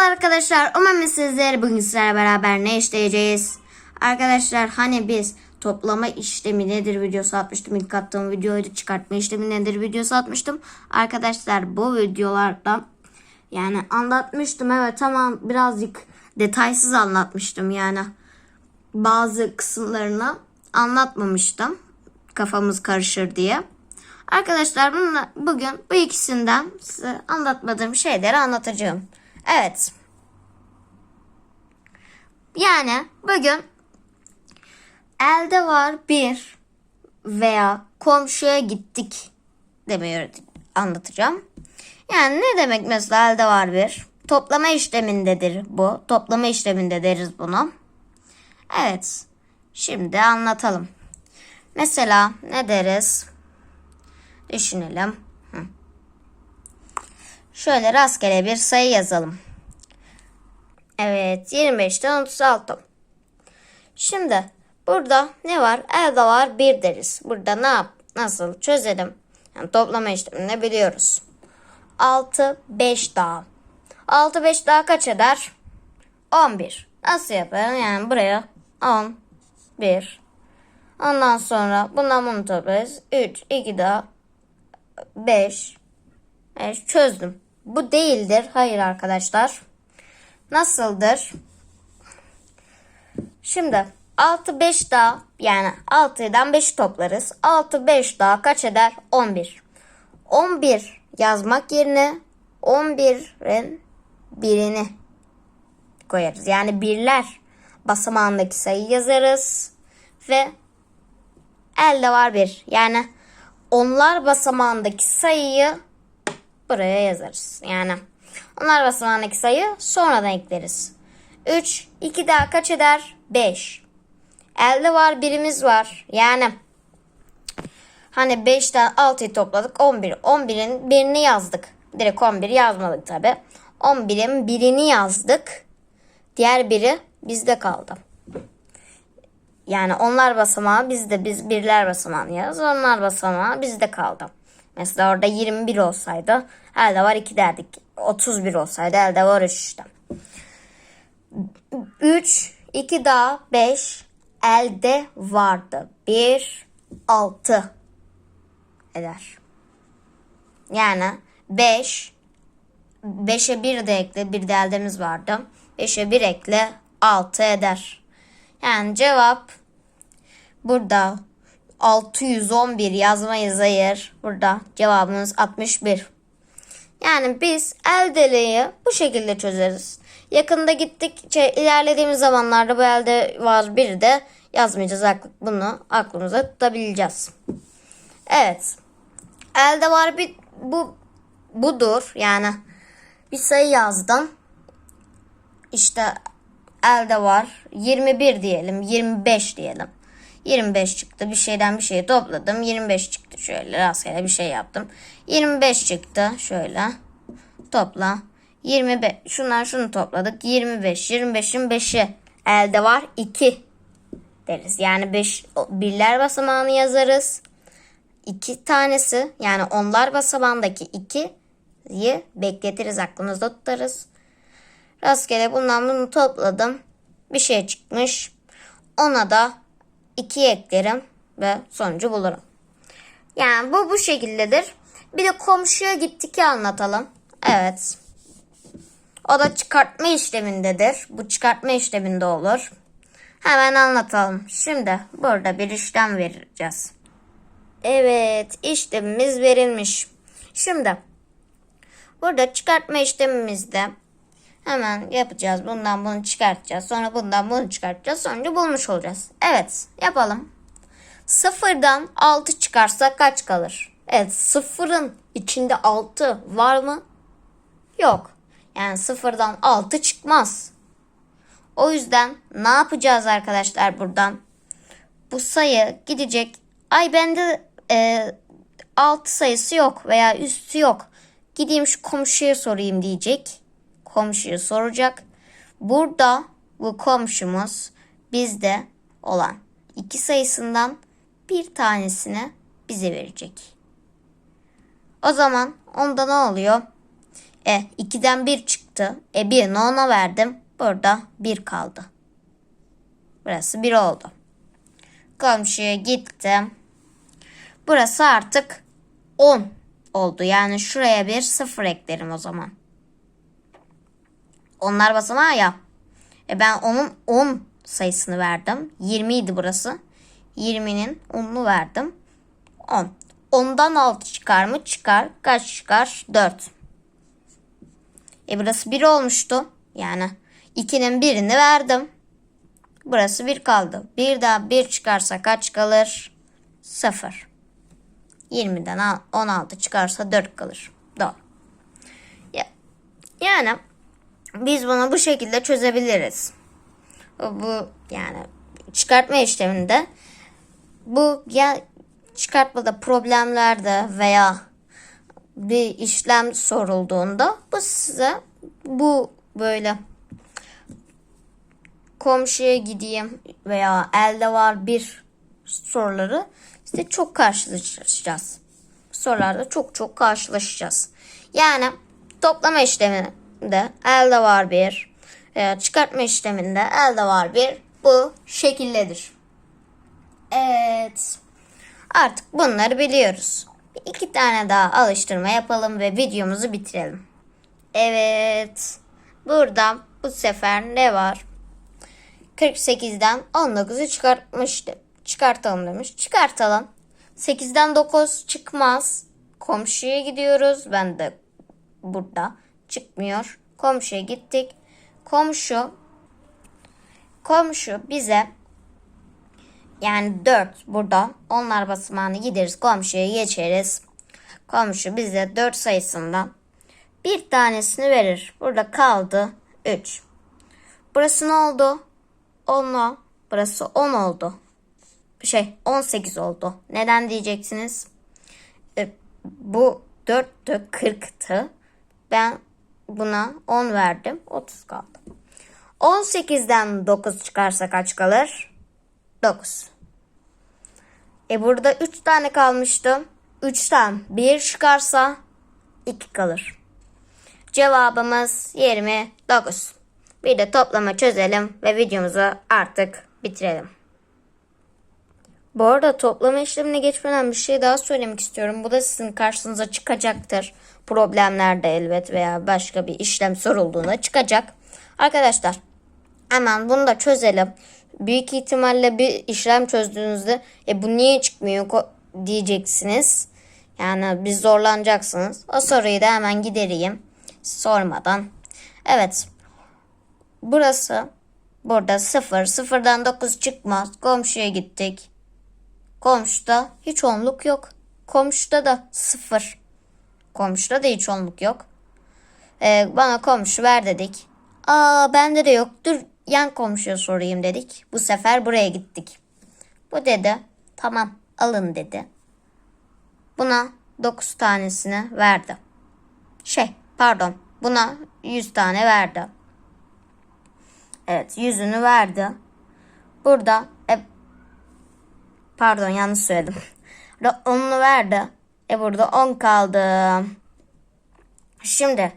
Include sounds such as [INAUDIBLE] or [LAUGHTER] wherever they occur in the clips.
arkadaşlar. Umarım sizler bugün sizlerle beraber ne işleyeceğiz? Arkadaşlar hani biz toplama işlemi nedir videosu atmıştım. İlk attığım videoydu çıkartma işlemi nedir videosu atmıştım. Arkadaşlar bu videolarda yani anlatmıştım evet ama birazcık detaysız anlatmıştım yani. Bazı kısımlarını anlatmamıştım. Kafamız karışır diye. Arkadaşlar bugün bu ikisinden size anlatmadığım şeyleri anlatacağım. Evet. Yani bugün elde var bir veya komşuya gittik demeyi anlatacağım. Yani ne demek mesela elde var bir? Toplama işlemindedir bu. Toplama işleminde deriz bunu. Evet. Şimdi anlatalım. Mesela ne deriz? Düşünelim. Şöyle rastgele bir sayı yazalım. Evet 25'ten 36. Şimdi burada ne var? Elde var 1 deriz. Burada ne yap? Nasıl çözelim? Yani toplama işlemini biliyoruz. 6 5 daha. 6 5 daha kaç eder? 11. Nasıl yaparım? Yani buraya 10 1 Ondan sonra bundan bunu toplarız. 3 2 daha 5 5 çözdüm. Bu değildir. Hayır arkadaşlar. Nasıldır? Şimdi 6 5 daha yani 6'dan 5 toplarız. 6 5 daha kaç eder? 11. 11 yazmak yerine 11'in birini koyarız. Yani birler basamağındaki sayı yazarız ve elde var bir. Yani onlar basamağındaki sayıyı buraya yazarız. Yani onlar basamağındaki sayı sonradan ekleriz. 3, 2 daha kaç eder? 5. Elde var birimiz var. Yani hani 5'ten 6'yı topladık 11. 11'in birini yazdık. Direkt 11 yazmadık tabi. 11'in birini yazdık. Diğer biri bizde kaldı. Yani onlar basamağı bizde biz birler basamağını yaz. Onlar basamağı bizde kaldı. Mesela orada 21 olsaydı elde var 2 derdik. 31 olsaydı elde var 3 işte. 3, 2 daha 5 elde vardı. 1, 6 eder. Yani 5 5'e 1 de ekle. Bir de eldemiz vardı. 5'e 1 ekle 6 eder. Yani cevap burada 611 yazmayız hayır. Burada cevabımız 61. Yani biz eldeliği bu şekilde çözeriz. Yakında gittikçe ilerlediğimiz zamanlarda bu elde var bir de yazmayacağız. Bunu aklımıza tutabileceğiz. Evet. Elde var bir bu budur. Yani bir sayı yazdım. İşte elde var 21 diyelim 25 diyelim. 25 çıktı bir şeyden bir şey topladım 25 çıktı şöyle rastgele bir şey yaptım. 25 çıktı şöyle topla 25 şunlar şunu topladık 25 25'in 5'i elde var 2 deriz. Yani 5 birler basamağını yazarız. 2 tanesi yani onlar basamağındaki 2'yi bekletiriz aklımızda tutarız. Rastgele bundan bunu topladım. Bir şey çıkmış. Ona da 2 eklerim ve sonucu bulurum. Yani bu bu şekildedir. Bir de komşuya gittik anlatalım. Evet. O da çıkartma işlemindedir. Bu çıkartma işleminde olur. Hemen anlatalım. Şimdi burada bir işlem vereceğiz. Evet işlemimiz verilmiş. Şimdi burada çıkartma işlemimizde hemen yapacağız. Bundan bunu çıkartacağız. Sonra bundan bunu çıkartacağız. Sonucu bulmuş olacağız. Evet yapalım. Sıfırdan 6 çıkarsa kaç kalır? Evet sıfırın içinde 6 var mı? Yok. Yani sıfırdan 6 çıkmaz. O yüzden ne yapacağız arkadaşlar buradan? Bu sayı gidecek. Ay bende e, 6 sayısı yok veya üstü yok. Gideyim şu komşuya sorayım diyecek. Komşuya soracak. Burada bu komşumuz bizde olan iki sayısından bir tanesini bize verecek. O zaman onda ne oluyor? E 2'den 1 çıktı. E 1'ini ona verdim. Burada 1 kaldı. Burası 1 oldu. Komşuya gittim. Burası artık 10 oldu. Yani şuraya bir 0 eklerim o zaman. Onlar basamağı ya. E ben onun 10 sayısını verdim. 20 idi burası. 20'nin 10'unu verdim. 10. 10'dan 6 çıkar mı? Çıkar. Kaç çıkar? 4. E burası 1 olmuştu. Yani 2'nin birini verdim. Burası 1 kaldı. 1 daha 1 çıkarsa kaç kalır? 0. 20'den al- 16 çıkarsa 4 kalır. Doğru. Ya, yani biz bunu bu şekilde çözebiliriz. Bu yani çıkartma işleminde bu ya çıkartmada problemlerde veya bir işlem sorulduğunda bu size bu böyle komşuya gideyim veya elde var bir soruları işte çok karşılaşacağız. Sorularda çok çok karşılaşacağız. Yani toplama işleminde elde var bir, veya çıkartma işleminde elde var bir bu şekildedir. Evet. Artık bunları biliyoruz. İki tane daha alıştırma yapalım ve videomuzu bitirelim. Evet. Burada bu sefer ne var? 48'den 19'u çıkartmıştı. Çıkartalım demiş. Çıkartalım. 8'den 9 çıkmaz. Komşuya gidiyoruz. Ben de burada çıkmıyor. Komşuya gittik. Komşu komşu bize yani 4 burada. Onlar basamağını gideriz. Komşuya geçeriz. Komşu bize 4 sayısından bir tanesini verir. Burada kaldı 3. Burası ne oldu? 10'la. Burası 10 oldu. Şey 18 oldu. Neden diyeceksiniz? E, bu 4'tü 40'tı. Ben buna 10 verdim. 30 kaldı. 18'den 9 çıkarsa kaç kalır? 9. E burada 3 tane kalmıştı. 3'ten 1 çıkarsa 2 kalır. Cevabımız 29. Bir de toplama çözelim ve videomuzu artık bitirelim. Bu arada toplama işlemine geçmeden bir şey daha söylemek istiyorum. Bu da sizin karşınıza çıkacaktır. Problemlerde elbet veya başka bir işlem sorulduğunda çıkacak. Arkadaşlar hemen bunu da çözelim. Büyük ihtimalle bir işlem çözdüğünüzde e bu niye çıkmıyor diyeceksiniz. Yani biz zorlanacaksınız. O soruyu da hemen gidereyim. Sormadan. Evet. Burası burada 0. 0'dan 9 çıkmaz. Komşuya gittik. Komşuda hiç onluk yok. Komşuda da 0. Komşuda da hiç onluk yok. Ee, bana komşu ver dedik. Aa bende de yok. Dur yan komşuya sorayım dedik. Bu sefer buraya gittik. Bu dedi tamam alın dedi. Buna 9 tanesini verdi. Şey pardon buna 100 tane verdi. Evet yüzünü verdi. Burada e, pardon yanlış söyledim. [LAUGHS] 10'unu verdi. E burada 10 kaldı. Şimdi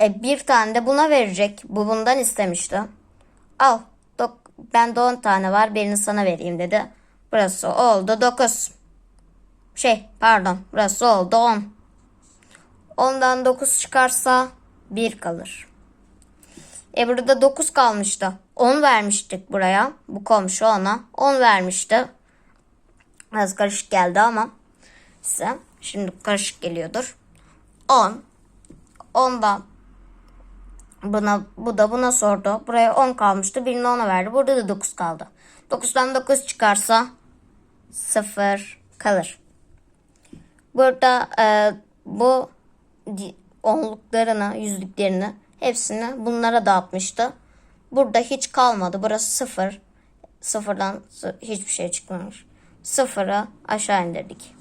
e, bir tane de buna verecek. Bu bundan istemişti. Al. Dok bende 10 tane var. Birini sana vereyim dedi. Burası oldu 9. Şey pardon. Burası oldu 10. 10'dan 9 çıkarsa 1 kalır. E burada 9 kalmıştı. 10 vermiştik buraya. Bu komşu ona. 10 vermişti. Biraz karışık geldi ama size. Şimdi karışık geliyordur. 10. 10'dan buna, bu da buna sordu. Buraya 10 kalmıştı. Birini ona verdi. Burada da 9 kaldı. 9'dan 9 çıkarsa 0 kalır. Burada e, bu onluklarını, yüzlüklerini hepsini bunlara dağıtmıştı. Burada hiç kalmadı. Burası 0. Sıfırdan sı- hiçbir şey çıkmamış. Sıfırı aşağı indirdik.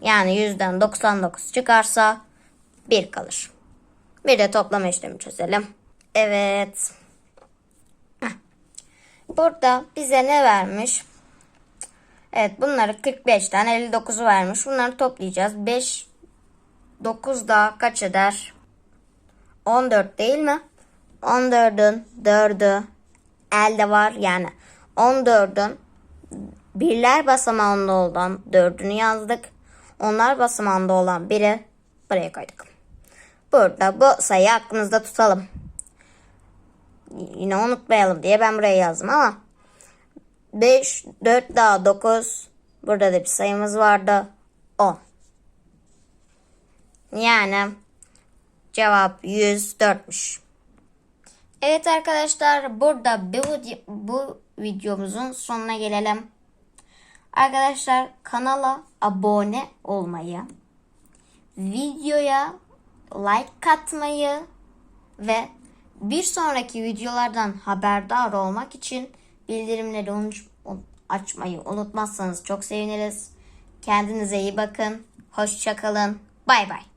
Yani 100'den 99 çıkarsa 1 kalır. Bir de toplama işlemi çözelim. Evet. Burada bize ne vermiş? Evet bunları 45'ten 59'u vermiş. Bunları toplayacağız. 5 9 daha kaç eder? 14 değil mi? 14'ün 4'ü elde var yani 14'ün birler basamağında olan 4'ünü yazdık. Onlar basamağında olan biri buraya koyduk. Burada bu sayıyı aklımızda tutalım. Yine unutmayalım diye ben buraya yazdım ama 5, 4 daha 9 burada da bir sayımız vardı 10. Yani cevap 104'müş. Evet arkadaşlar burada bu, bu videomuzun sonuna gelelim. Arkadaşlar kanala abone olmayı, videoya like atmayı ve bir sonraki videolardan haberdar olmak için bildirimleri açmayı unutmazsanız çok seviniriz. Kendinize iyi bakın. Hoşçakalın. Bay bay.